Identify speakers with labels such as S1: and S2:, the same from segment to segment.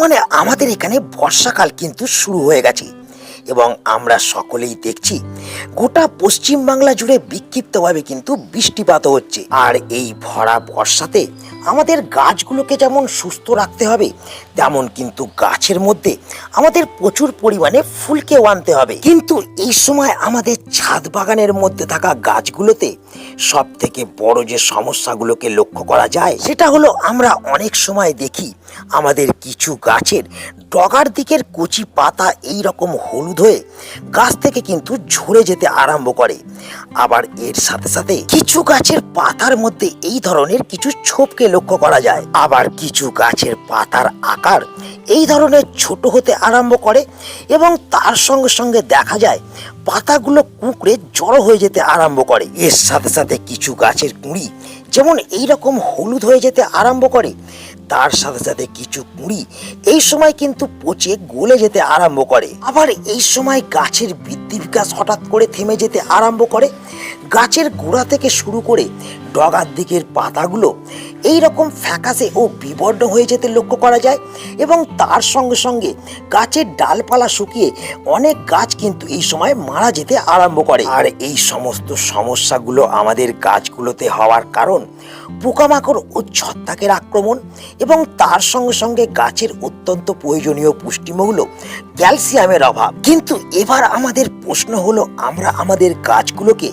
S1: বর্তমানে আমাদের এখানে বর্ষাকাল কিন্তু শুরু হয়ে গেছে। এবং আমরা সকলেই দেখছি, গোটা পশ্চিমবাংলা জুড়ে বিক্ষিপ্তভাবে কিন্তু বৃষ্টিপাত হচ্ছে। আর এই ভরা বর্ষাতে আমাদের গাছগুলোকে যেমন সুস্থ রাখতে হবে, তেমন কিন্তু গাছের মধ্যে আমাদের প্রচুর পরিমাণে ফুলকেও আনতে হবে। কিন্তু এই সময় আমাদের ছাদ বাগানের মধ্যে থাকা গাছগুলোতে সব থেকে বড় যে সমস্যাগুলোকে লক্ষ্য করা যায়, সেটা হলো আমরা অনেক সময় দেখি আমাদের কিছু গাছের ডগার দিকের কচি পাতা এই রকম হলুদ হয়ে গাছ থেকে কিন্তু ঝরে যেতে আরম্ভ করে। আবার এর সাথে সাথে কিছু গাছের পাতার মধ্যে এই ধরনের কিছু ছোপকে লক্ষ্য করা যায়। আবার কিছু গাছের পাতার আকার এই ধরনের ছোট হতে আরম্ভ করে এবং তার সঙ্গে সঙ্গে দেখা যায় পাতাগুলো কুঁকড়ে জড়ো হয়ে যেতে আরম্ভ করে। এর সাথে সাথে কিছু গাছের কুঁড়ি যেমন এই রকম হলুদ হয়ে যেতে আরম্ভ করে, তার সাথে সাথে কিছু কুঁড়ি এই সময় কিন্তু পচে গলে যেতে আরম্ভ করে। আবার এই সময় গাছের বৃদ্ধি বিকাশ হঠাৎ করে থেমে যেতে আরম্ভ করে গাছের গোড়া থেকে শুরু করে ডগার দিকের পাতাগুলো এই রকম ফ্যাকাসে ও বিবর্ণ হয়ে যেতে লক্ষ্য করা যায় এবং তার সঙ্গে সঙ্গে গাছের ডালপালা শুকিয়ে অনেক গাছ কিন্তু এই সময় মারা যেতে আরম্ভ করে। আর এই সমস্ত সমস্যাগুলো আমাদের গাছগুলোতে হওয়ার কারণ পোকামাকড় ও ছত্রাকের আক্রমণ এবং তার সঙ্গে সঙ্গে গাছের অত্যন্ত প্রয়োজনীয় পুষ্টিমূল্য ক্যালসিয়ামের অভাব। কিন্তু এবার আমাদের প্রশ্ন হলো, আমরা আমাদের গাছগুলোকে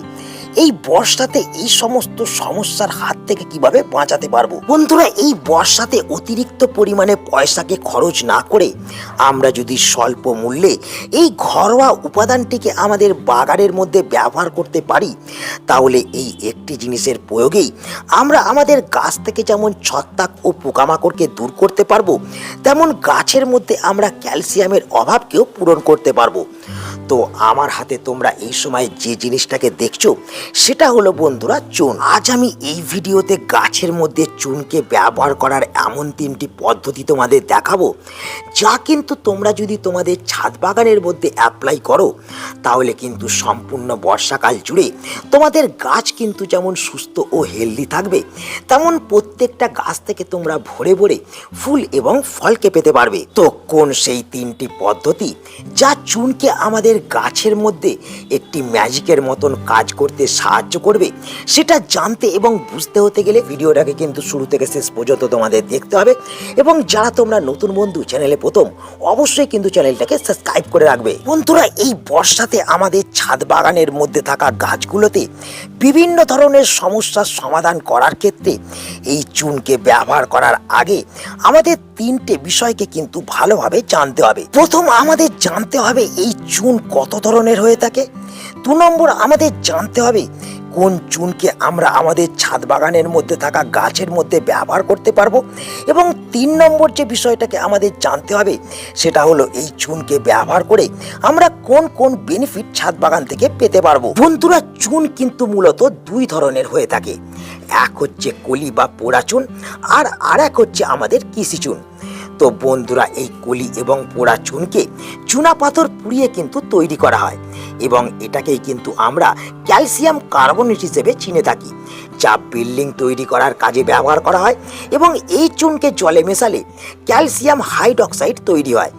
S1: এই বর্ষাতে এই সমস্ত সমস্যার হাত থেকে কীভাবে বাঁচাতে পারব? বন্ধুরা, এই বর্ষাতে অতিরিক্ত পরিমাণে পয়সাকে খরচ না করে আমরা যদি স্বল্প মূল্যে এই ঘরোয়া উপাদানটিকে আমাদের বাগানের মধ্যে ব্যবহার করতে পারি, তাহলে এই একটি জিনিসের প্রয়োগেই আমরা আমাদের গাছ থেকে যেমন ছত্রাক ও পোকামাকড়কে দূর করতে পারব, তেমন গাছের মধ্যে আমরা ক্যালসিয়ামের অভাবকেও পূরণ করতে পারব। তো আমার হাতে তোমরা এই সময় যে জিনিসটাকে দেখছ, সেটা হলো বন্ধুরা চুন। আজ আমি এই ভিডিওতে গাছের মধ্যে চুনকে ব্যবহার করার এমন তিনটি পদ্ধতি তোমাদের দেখাবো, যা কিন্তু তোমরা যদি তোমাদের ছাদ বাগানের মধ্যে অ্যাপ্লাই করো, তাহলে কিন্তু সম্পূর্ণ বর্ষাকাল জুড়ে তোমাদের গাছ কিন্তু যেমন সুস্থ ও হেলদি থাকবে, তেমন প্রত্যেকটা গাছ থেকে তোমরা ভরে ভরে ফুল এবং ফলকে পেতে পারবে। তো কোন সেই তিনটি পদ্ধতি, যা চুনকে আমাদের গাছের মধ্যে একটি ম্যাজিকের মতন কাজ করতে সাহায্য করবে, সেটা জানতে এবং বুঝতে হতে গেলে ভিডিওটাকে কিন্তু শুরু থেকে শেষ পর্যন্ত তোমাদের দেখতে হবে। এবং যারা তোমরা নতুন বন্ধু, চ্যানেলে প্রথম, অবশ্যই কিন্তু চ্যানেলটাকে সাবস্ক্রাইব করে রাখবে। বন্ধুরা, এই বর্ষাতে আমাদের ছাদ বাগানের মধ্যে থাকা গাছগুলোতে বিভিন্ন ধরনের সমস্যার সমাধান করার ক্ষেত্রে এই চুনকে ব্যবহার করার আগে আমাদের তিনটে বিষয়কে কিন্তু ভালোভাবে জানতে হবে। প্রথম, আমাদের জানতে হবে এই চুন কত ধরনের হয়ে থাকে? দু নম্বর আমাদের জানতে হবে, কোন চুনকে আমরা আমাদের ছাদ বাগানের মধ্যে থাকা গাছের মধ্যে ব্যবহার করতে পারব? এবং তিন নম্বর যে বিষয়টাকে আমাদের জানতে হবে, সেটা হলো এই চুনকে ব্যবহার করে আমরা কোন কোন বেনিফিট ছাদ বাগান থেকে পেতে পারব? বন্ধুরা, চুন কিন্তু মূলত দুই ধরনের হয়ে থাকে। এক হচ্ছে কলি বা পোড়া চুন, আর আর এক হচ্ছে আমাদের কৃষি চুন। তো বন্ধুরা, এই কলি এবং পোড়া চুনকে চুনা পাথর পুড়িয়ে কিন্তু তৈরি করা হয় এবং এটাকেই কিন্তু আমরা ক্যালসিয়াম কার্বনেট হিসেবে চিনে থাকি, যা বিল্ডিং তৈরি করার কাজে ব্যবহার করা হয় এবং এই চুনকে জলে মেশালে ক্যালসিয়াম হাইড্রক্সাইড তৈরি হয়।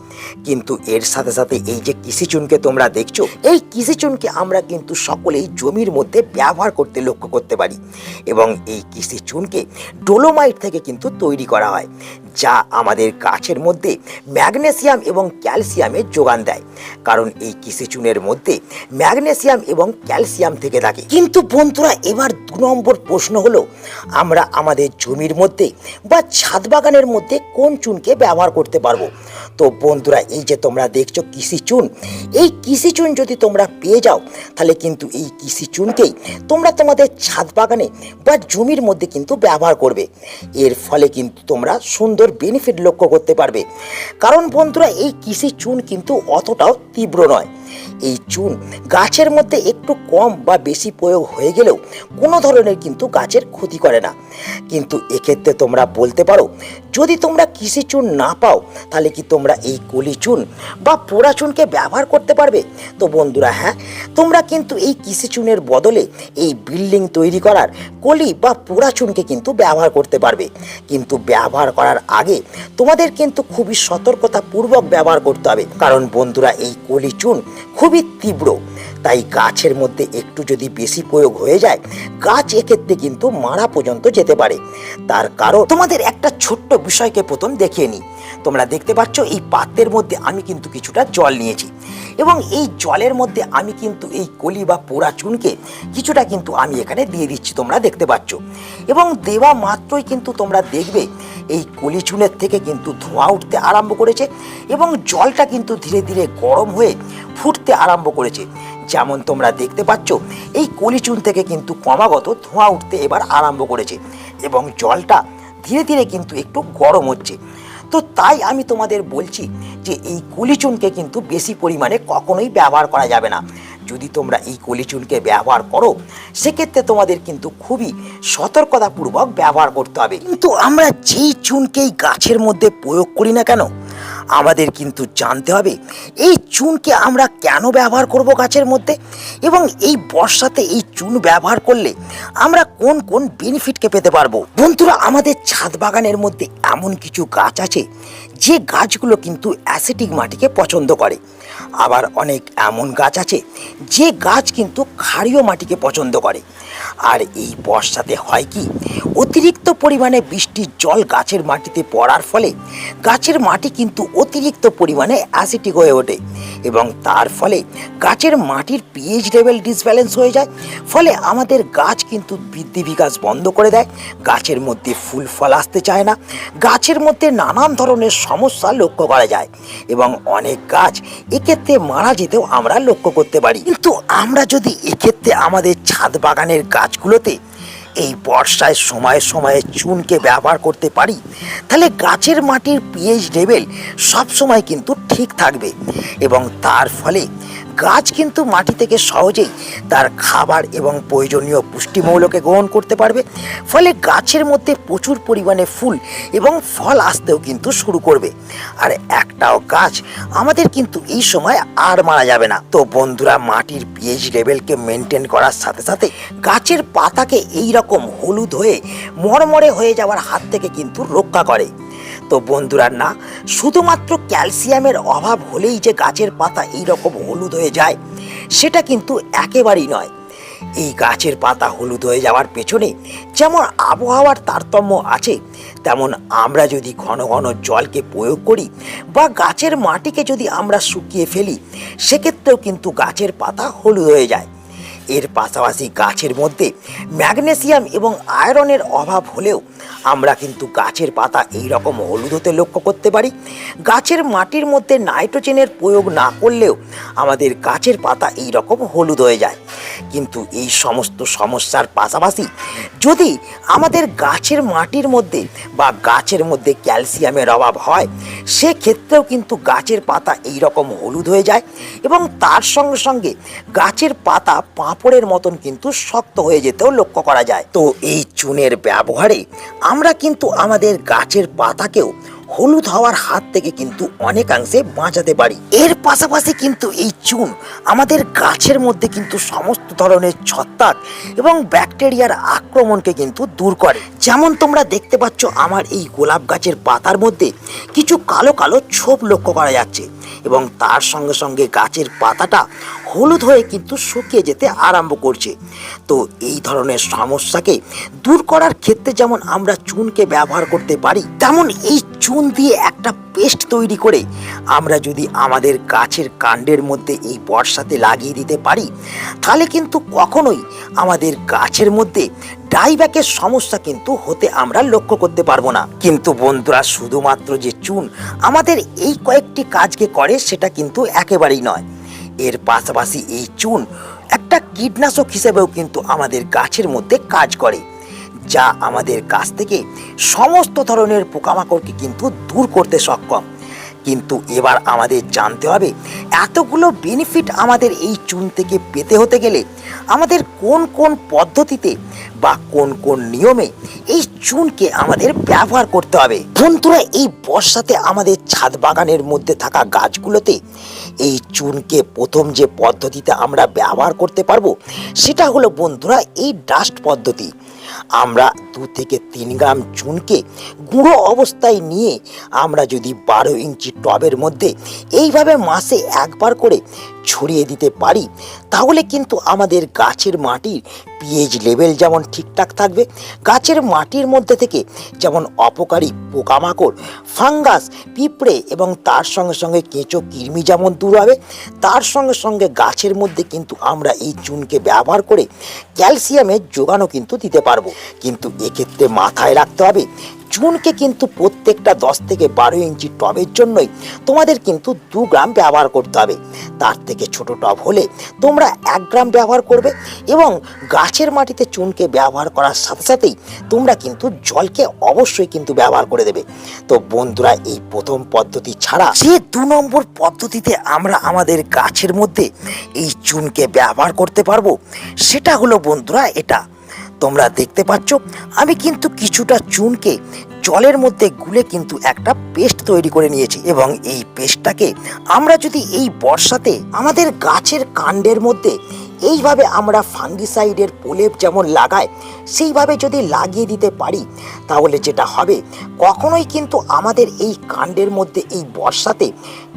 S1: কিন্তু এর সাথে সাথে এই যে কৃষি চুনকে তোমরা দেখছ, এই কৃষি চুনকে আমরা কিন্তু সকলেই জমির মধ্যে ব্যবহার করতে লক্ষ্য করতে পারি এবং এই কৃষি চুনকে ডোলোমাইট থেকে কিন্তু তৈরি করা হয়, যা আমাদের গাছের মধ্যে ম্যাগনেসিয়াম এবং ক্যালসিয়ামের যোগান দেয়। কারণ এই কৃষি চুনের মধ্যে ম্যাগনেসিয়াম এবং ক্যালসিয়াম থেকে থাকে। কিন্তু বন্ধুরা, এবার দু নম্বর প্রশ্ন হলো, আমরা আমাদের জমির মধ্যে বা ছাদ বাগানের মধ্যে কোন চুনকে ব্যবহার করতে পারব? তো বন্ধুরা, এই যে তোমরা দেখছ কৃষি চুন, এই কৃষি চুন যদি তোমরা পেয়ে যাও, তাহলে কিন্তু এই কৃষি চুনকেই তোমরা তোমাদের ছাদ বাগানে বা জমির মধ্যে কিন্তু ব্যবহার করবে। এর ফলে কিন্তু তোমরা সুন্দর বেনিফিট লক্ষ্য করতে পারবে। কারণ বন্ধুরা, এই কৃষি চুন কিন্তু অতটাও তীব্র নয়। এই চুন গাছের মধ্যে একটু কম বা বেশি প্রয়োগ হয়ে গেলেও কোনো ধরনের কিন্তু গাছের ক্ষতি করে না। কিন্তু এক্ষেত্রে তোমরা বলতে পারো, যদি তোমরা কৃষি চুন না পাও, তাহলে কি তোমরা এই কলি চুন বা পোড়া চুনকে ব্যবহার করতে পারবে? তো বন্ধুরা হ্যাঁ তোমরা কিন্তু এই কৃষি চুনের বদলে এই বিল্ডিং তৈরি করার কলি বা পোড়া চুনকে কিন্তু ব্যবহার করতে পারবে। কিন্তু ব্যবহার করার আগে তোমাদের কিন্তু খুবই সতর্কতাপূর্বক ব্যবহার করতে হবে। কারণ বন্ধুরা, এই কলি চুন খুবই তীব্র। তাই গাছের মধ্যে একটু যদি বেশি প্রয়োগ হয়ে যায়, গাছ এক্ষেত্রে কিন্তু মারা পর্যন্ত যেতে পারে। তার কারণ, তোমাদের একটা ছোট্ট বিষয়কে প্রথম দেখিয়ে নিই। তোমরা দেখতে পাচ্ছ, এই পাত্রের মধ্যে আমি কিন্তু কিছুটা জল নিয়েছি। এবং এই জলের মধ্যে আমি কিন্তু এই কলি বা পোড়া চুনকে কিছুটা কিন্তু আমি এখানে দিয়ে দিচ্ছি, তোমরা দেখতে পাচ্ছ। এবং দেওয়া মাত্রই কিন্তু তোমরা দেখবে, এই কলি চুনের থেকে কিন্তু ধোঁয়া উঠতে আরম্ভ করেছে এবং জলটা কিন্তু ধীরে ধীরে গরম হয়ে ফুটতে আরম্ভ করেছে। যেমন তোমরা দেখতে পাচ্ছ, এই কলি চুন থেকে কিন্তু ক্রমাগত ধোঁয়া উঠতে এবার আরম্ভ করেছে এবং জলটা ধীরে ধীরে কিন্তু একটু গরম হচ্ছে। তো তাই আমি তোমাদের বলছি যে এই কলিচুনকে কিন্তু বেশি পরিমাণে কখনোই ব্যবহার করা যাবে না। যদি তোমরা এই কলিচুনকে ব্যবহার করো, সেক্ষেত্রে তোমাদের কিন্তু খুবই সতর্কতাপূর্বক ব্যবহার করতে হবে। কিন্তু আমরা যেই চুনকেই গাছের মধ্যে প্রয়োগ করি না কেন আমাদের কিন্তু জানতে হবে, এই চুনকে আমরা কেন ব্যবহার করব গাছের মধ্যে? এবং এই বর্ষাতে এই চুন ব্যবহার করলে আমরা কোন কোন বেনিফিটকে পেতে পারব? বন্ধুরা, আমাদের ছাদ বাগানের মধ্যে এমন কিছু গাছ আছে, যে গাছগুলো কিন্তু অ্যাসিটিক মাটিকে পছন্দ করে। আবার অনেক এমন গাছ আছে, যে গাছ কিন্তু ক্ষারীয় মাটিকে পছন্দ করে। আর এই বর্ষাতে হয় কি, অতিরিক্ত পরিমাণে বৃষ্টির জল গাছের মাটিতে পড়ার ফলে গাছের মাটি কিন্তু অতিরিক্ত পরিমাণে অ্যাসিটিক হয়ে ওঠে এবং তার ফলে গাছের মাটির পিএইচ লেভেল ডিসব্যালেন্স হয়ে যায়। ফলে আমাদের গাছ কিন্তু বৃদ্ধি বিকাশ বন্ধ করে দেয়। গাছের মধ্যে ফুল ফল আসতে চায় না। গাছের মধ্যে নানান ধরনের সমস্যা লক্ষ্য করা যায় এবং অনেক গাছ এক্ষেত্রে মারা যেতেও আমরা লক্ষ্য করতে পারি। কিন্তু আমরা যদি এক্ষেত্রে আমাদের ছাদ বাগানের গাছগুলোতে এই বর্ষায় সময়ে সময়ে চুনকে ব্যবহার করতে পারি, তাহলে গাছের মাটির পিএইচ লেভেল সবসময় কিন্তু ঠিক থাকবে এবং তার ফলে গাছ কিন্তু মাটি থেকে সহজেই তার খাবার এবং প্রয়োজনীয় পুষ্টিমৌলকে গ্রহণ করতে পারবে। ফলে গাছের মধ্যে প্রচুর পরিমাণে ফুল এবং ফল আসতেও কিন্তু শুরু করবে। আর একটাও গাছ আমাদের কিন্তু এই সময় আর মারা যাবে না। তো বন্ধুরা, মাটির পিএইচ লেভেলকে মেনটেন করার সাথে সাথে গাছের পাতাকে এই রকম হলুদ হয়ে মরমরে হয়ে যাওয়ার হাত থেকে কিন্তু রক্ষা করে। তো বন্ধুরা, না, শুধুমাত্র ক্যালসিয়ামের অভাব হলেই যে গাছের পাতা এই রকম হলুদ হয়ে যায়, সেটা কিন্তু একেবারেই নয়। এই গাছের পাতা হলুদ হয়ে যাওয়ার পেছনে যেমন আবহাওয়ার তারতম্য আছে, তেমন আমরা যদি ঘন ঘন জলকে প্রয়োগ করি বা গাছের মাটিকে যদি আমরা শুকিয়ে ফেলি, সেক্ষেত্রেও কিন্তু গাছের পাতা হলুদ হয়ে যায়। এর পাশাপাশি গাছের মধ্যে ম্যাগনেসিয়াম এবং আয়রনের অভাব হলেও আমরা কিন্তু গাছের পাতা এই রকম হলুদ হতে লক্ষ্য করতে পারি। গাছের মাটির মধ্যে নাইট্রোজেনের প্রয়োগ না করলেও আমাদের গাছের পাতা এই রকম হলুদ হয়ে যায়। কিন্তু এই সমস্ত সমস্যার পাশাপাশি যদি আমাদের গাছের মাটির মধ্যে বা গাছের মধ্যে ক্যালসিয়ামের অভাব হয়, সেক্ষেত্রেও কিন্তু গাছের পাতা এই রকম হলুদ হয়ে যায় এবং তার সঙ্গে সঙ্গে গাছের পাতা পাঁপড়ের মতন কিন্তু শক্ত হয়ে যেতেও লক্ষ্য করা যায়। তো এই চুনের ব্যবহারে আমরা কিন্তু আমাদের গাছের পাতাকেও হলুদ হওয়ার হাত থেকে কিন্তু অনেকাংশে বাঁচাতে পারি। এর পাশাপাশি কিন্তু এই চুন আমাদের গাছের মধ্যে কিন্তু সমস্ত ধরনের ছত্রাক এবং ব্যাকটেরিয়ার আক্রমণকে কিন্তু দূর করে। যেমন তোমরা দেখতে পাচ্ছ, আমার এই গোলাপ গাছের পাতার মধ্যে কিছু কালো কালো ছোপ লক্ষ্য করা যাচ্ছে এবং তার সঙ্গে সঙ্গে গাছের পাতাটা হলুদ হয়ে কিন্তু শুকিয়ে যেতে আরম্ভ করছে। তো এই ধরনের সমস্যাকে দূর করার ক্ষেত্রে যেমন আমরা চুনকে ব্যবহার করতে পারি, তেমন এই চুন দিয়ে একটা পেস্ট তৈরি করে আমরা যদি আমাদের গাছের কাণ্ডের মধ্যে এই বর্ষাতে লাগিয়ে দিতে পারি, তাহলে কিন্তু কখনোই আমাদের গাছের মধ্যে ডাইব্যাকের সমস্যা কিন্তু হতে আমরা লক্ষ্য করতে পারব না। কিন্তু বন্ধুরা, শুধুমাত্র যে চুন আমাদের এই কয়েকটি কাজকে করে সেটা কিন্তু একেবারেই নয়। এর পাশাপাশি এই চুন একটা কীটনাশক হিসেবেও কিন্তু আমাদের গাছের মধ্যে কাজ করে, যা আমাদের গাছ থেকে সমস্ত ধরনের পোকামাকড়কে কিন্তু দূর করতে সক্ষম। কিন্তু এবার আমাদের জানতে হবে, এতগুলো বেনিফিট আমাদের এই চুন থেকে পেতে হতে গেলে আমাদের কোন কোন পদ্ধতিতে বা কোন কোন নিয়মে এই চুনকে আমাদের ব্যবহার করতে হবে। বন্ধুরা, এই বর্ষাতে আমাদের ছাদ বাগানের মধ্যে থাকা গাছগুলোতে এই চুনকে প্রথম যে পদ্ধতিতে আমরা ব্যবহার করতে পারব, সেটা হলো বন্ধুরা, এই ডাস্ট পদ্ধতি। আমরা দু থেকে তিন গ্রাম চুনকে গুঁড়ো অবস্থায় নিয়ে আমরা যদি বারো ইঞ্চি টবের মধ্যে এইভাবে মাসে একবার করে ছড়িয়ে দিতে পারি, তাহলে কিন্তু আমাদের গাছের মাটির পিএইচ লেভেল যেমন ঠিকঠাক থাকবে, গাছের মাটির মধ্যে থেকে যেমন অপকারী পোকামাকড়, ফাঙ্গাস, পিঁপড়ে এবং তার সঙ্গে সঙ্গে কেঁচো, কৃমি যেমন দূর হবে, তার সঙ্গে সঙ্গে গাছের মধ্যে কিন্তু আমরা এই চুনকে ব্যবহার করে ক্যালসিয়ামের যোগানও কিন্তু দিতে পারব। কিন্তু এক্ষেত্রে মাথায় রাখতে হবে চুনকে কিন্তু প্রত্যেকটা দশ থেকে বারো ইঞ্চি টবের জন্যই তোমাদের কিন্তু দু গ্রাম ব্যবহার করতে হবে। তার থেকে ছোট টব হলে তোমরা এক গ্রাম ব্যবহার করবে এবং গাছের মাটিতে চুনকে ব্যবহার করার সাথে সাথেই তোমরা কিন্তু জলকে অবশ্যই কিন্তু ব্যবহার করে দেবে। তো বন্ধুরা, এই প্রথম পদ্ধতি ছাড়া যে দু নম্বর পদ্ধতিতে আমরা আমাদের গাছের মধ্যে এই চুনকে ব্যবহার করতে পারব, সেটা হলো বন্ধুরা এটা। তোমরা দেখতে পাচ্ছ, আমি কিন্তু কিছুটা চুনকে জলের মধ্যে গুলে কিন্তু একটা পেস্ট তৈরি করে নিয়েছি এবং এই পেস্টটাকে আমরা যদি এই বর্ষাতে আমাদের গাছের কাণ্ডের মধ্যে এইভাবে আমরা ফাঙ্গিসাইডের প্রলেপ যেমন লাগায় সেইভাবে যদি লাগিয়ে দিতে পারি, তাহলে যেটা হবে, কখনোই কিন্তু আমাদের এই কাণ্ডের মধ্যে, এই বর্ষাতে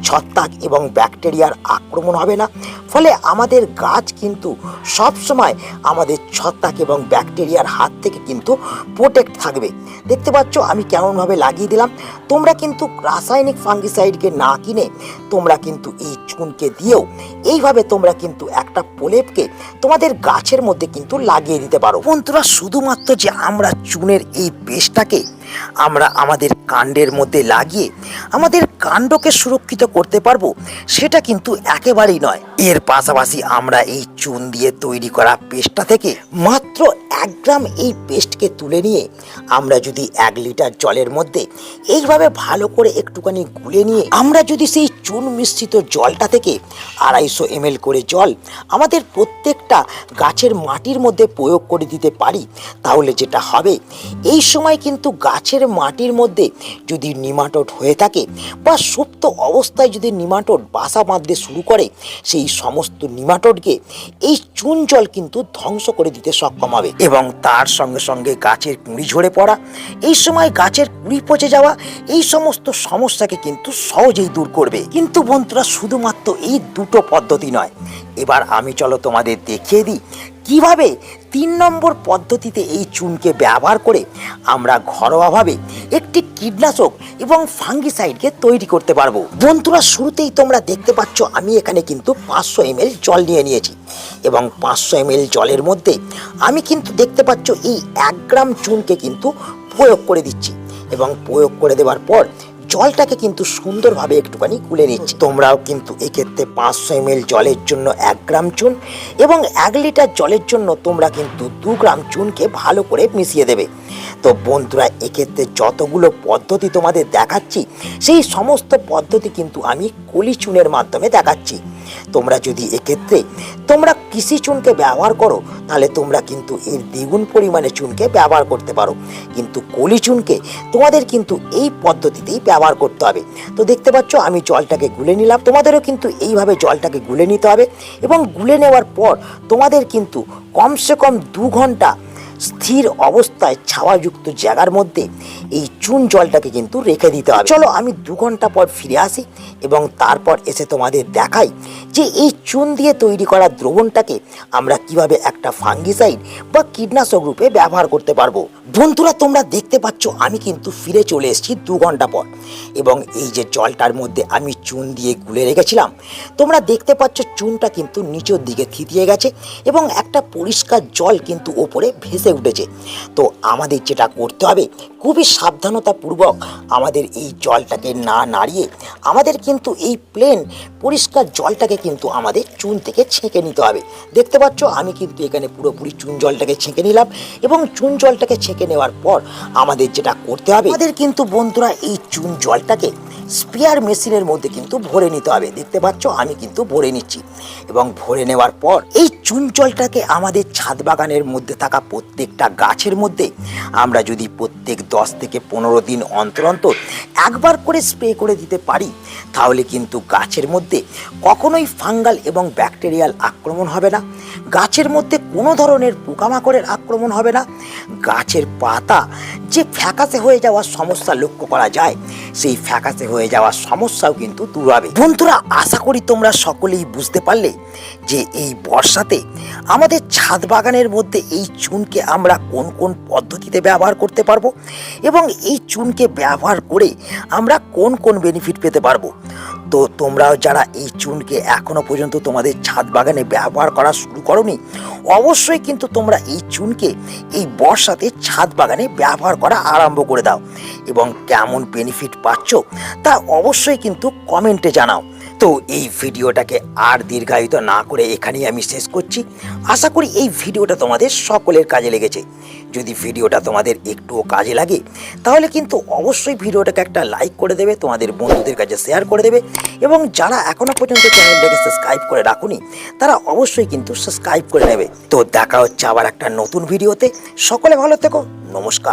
S1: ছত্রাক এবং ব্যাকটেরিয়ার আক্রমণ হবে না। ফলে আমাদের গাছ কিন্তু সব সময় আমাদের ছত্রাক এবং ব্যাকটেরিয়ার হাত থেকে কিন্তু প্রোটেক্ট থাকবে। দেখতে পাচ্ছ, আমি কেমনভাবে লাগিয়ে দিলাম। তোমরা কিন্তু রাসায়নিক ফাঙ্গিসাইডকে না কিনে তোমরা কিন্তু এই চুনকে দিয়েও, এইভাবে তোমরা কিন্তু একটা প্রলেপকে তোমাদের গাছের মধ্যে কিন্তু লাগিয়ে দিতে পারো। বন্ধুরা, শুধুমাত্র যে আমরা চুনের এই পেস্টটাকে আমরা আমাদের কাণ্ডের মধ্যে লাগিয়ে আমাদের কাণ্ডকে সুরক্ষিত করতে পারব, সেটা কিন্তু একেবারেই নয়। এর পাশাপাশি আমরা এই চুন দিয়ে তৈরি করা পেস্টটা থেকে মাত্র এক গ্রাম এই পেস্টকে তুলে নিয়ে আমরা যদি এক লিটার জলের মধ্যে এইভাবে ভালো করে একটুখানি গুলে নিয়ে আমরা যদি সেই চুন মিশ্রিত জলটা থেকে আড়াইশো এমএল করে জল আমাদের প্রত্যেকটা গাছের মাটির মধ্যে প্রয়োগ করে দিতে পারি, তাহলে যেটা হবে, এই সময় কিন্তু গাছের মাটির মধ্যে যদি নিমাটোড হয়ে থাকে বা সুপ্ত অবস্থায় যদি নিমাটোড বাসা বাঁধতে শুরু করে, সেই সমস্ত নিমাটোডকে এই চুন জল কিন্তু ধ্বংস করে দিতে সক্ষম হবে। এবং তার সঙ্গে সঙ্গে গাছের কুঁড়ি ঝরে পড়া, এই সময় গাছের কুঁড়ি পচে যাওয়া, এই সমস্ত সমস্যাকে কিন্তু সহজেই দূর করবে। কিন্তু বন্ধুরা, শুধুমাত্র এই দুটো পদ্ধতি নয়। এবার আমি চলো তোমাদের দেখিয়ে দিই কীভাবে তিন নম্বর পদ্ধতিতে এই চুনকে ব্যবহার করে আমরা ঘরোয়াভাবে একটি কীটনাশক এবং ফাঙ্গিসাইডকে তৈরি করতে পারব। বন্ধুরা, শুরুতেই তোমরা দেখতে পাচ্ছ আমি এখানে কিন্তু পাঁচশো এমএল জল নিয়ে নিয়েছি এবং পাঁচশো এমএল জলের মধ্যে আমি কিন্তু দেখতে পাচ্ছ এই এক গ্রাম চুনকে কিন্তু প্রয়োগ করে দিচ্ছি এবং প্রয়োগ করে দেওয়ার পর জলটাকে কিন্তু সুন্দরভাবে একটুখানি কুলে নিচ্ছি। তোমরাও কিন্তু এক্ষেত্রে পাঁচশো এমএল জলের জন্য এক গ্রাম চুন এবং এক লিটার জলের জন্য তোমরা কিন্তু দু গ্রাম চুনকে ভালো করে মিশিয়ে দেবে। তো বন্ধুরা, এক্ষেত্রে যতগুলো পদ্ধতি তোমাদের দেখাচ্ছি, সেই সমস্ত পদ্ধতি কিন্তু আমি কলি চুনের মাধ্যমে দেখাচ্ছি। তোমরা যদি এক্ষেত্রে তোমরা কৃষি চুনকে ব্যবহার করো, তাহলে তোমরা কিন্তু এর দ্বিগুণ পরিমাণে চুনকে ব্যবহার করতে পারো। কিন্তু কলি চুনকে তোমাদের কিন্তু এই পদ্ধতিতেই ব্যবহার করতে হবে। তো দেখতে পাচ্ছ, আমি জলটাকে গুলে নিলাম। তোমাদেরও কিন্তু এইভাবে জলটাকে গুলে নিতে হবে এবং গুলে নেওয়ার পর তোমাদের কিন্তু কমসে কম দু ঘণ্টা স্থির অবস্থায় ছাওয়াযুক্ত জায়গার মধ্যে এই চুন জলটাকে কিন্তু রেখে দিতে হবে। চলো আমি দু ঘণ্টা পর ফিরে আসি এবং তারপর এসে তোমাদের দেখাই যে এই চুন দিয়ে তৈরি করা দ্রবণটাকে আমরা কীভাবে একটা ফাঙ্গিসাইড বা কীটনাশক রূপে ব্যবহার করতে পারব। বন্ধুরা, তোমরা দেখতে পাচ্ছ আমি কিন্তু ফিরে চলে এসেছি দু ঘণ্টা পর এবং এই যে জলটার মধ্যে আমি চুন দিয়ে গুলে রেখেছিলাম। তোমরা দেখতে পাচ্ছ চুনটা কিন্তু নিচের দিকে থিতিয়ে গেছে এবং একটা পরিষ্কার জল কিন্তু ওপরে ভেসে উঠেছে। তো আমাদের যেটা করতে হবে, খুবই সাবধানতাপূর্বক আমাদের এই জলটাকে না নাড়িয়ে আমাদের কিন্তু এই প্লেন পরিষ্কার জলটাকে কিন্তু আমাদের চুন থেকে ছেঁকে নিতে হবে। দেখতে পাচ্ছ, আমি কিন্তু এখানে পুরোপুরি চুন জলটাকে ছেঁকে নিলাম এবং চুন জলটাকে ছেঁকে নেওয়ার পর আমাদের যেটা করতে হবে, আমাদের কিন্তু বন্ধুরা এই চুন জলটাকে স্পেয়ার মেশিনের মধ্যে কিন্তু ভরে নিতে হবে। দেখতে পাচ্ছ? আমি কিন্তু ভরে নিচ্ছি। এবং ভরে নেওয়ার পর এই চুন জলটাকে আমাদের ছাদ বাগানের মধ্যে থাকা প্রত্যেকটা গাছের মধ্যে আমরা যদি প্রত্যেক দশ থেকে পনেরো দিন অন্তর অন্তর একবার করে স্প্রে করে দিতে পারি, তাহলে কিন্তু গাছের মধ্যে কখনোই ফাঙ্গাল এবং ব্যাকটেরিয়াল আক্রমণ হবে না। গাছের মধ্যে কোনো ধরনের পোকামাকড়ের আক্রমণ হবে না। গাছের পাতা যে ফ্যাকাসে হয়ে যাওয়ার সমস্যা লক্ষ্য করা যায় সেই ফ্যাকাসে হয়ে যাওয়ার সমস্যাও কিন্তু দূর হবে। বন্ধুরা, আশা করি তোমরা সকলেই বুঝতে পারলে যে এই বর্ষাতে আমাদের ছাদ বাগানের মধ্যে এই চুনকে আমরা কোন কোন পদ্ধতিতে ব্যবহার করতে পারব এবং এই চুনকে ব্যবহার করে আমরা কোন কোন বেনিফিট পেতে পারব। তো তোমরাও যারা এই চুনকে এখনও পর্যন্ত তোমাদের ছাদ বাগানে ব্যবহার করা শুরু করনি, অবশ্যই কিন্তু তোমরা এই চুনকে এই বর্ষাতে ছাদ বাগানে ব্যবহার করা আরম্ভ করে দাও এবং কেমন বেনিফিট পাচ্ছ, তা অবশ্যই কিন্তু কমেন্টে জানাও। তো এই ভিডিওটাকে আর দীর্ঘায়িত না করে এখানেই আমি শেষ করছি। আশা করি এই ভিডিওটা তোমাদের সকলের কাজে লেগেছে। যদি ভিডিওটা তোমাদের একটুও কাজে লাগে, তাহলে কিন্তু অবশ্যই ভিডিওটাকে একটা লাইক করে দেবে, তোমাদের বন্ধুদের কাছে শেয়ার করে দেবে এবং যারা এখনও পর্যন্ত চ্যানেলটাকে সাবস্ক্রাইব করে রাখুনি, তারা অবশ্যই কিন্তু সাবস্ক্রাইব করে নেবে। তো দেখা হচ্ছে আবার একটা নতুন ভিডিওতে। সকলে ভালো থেকো, নমস্কার।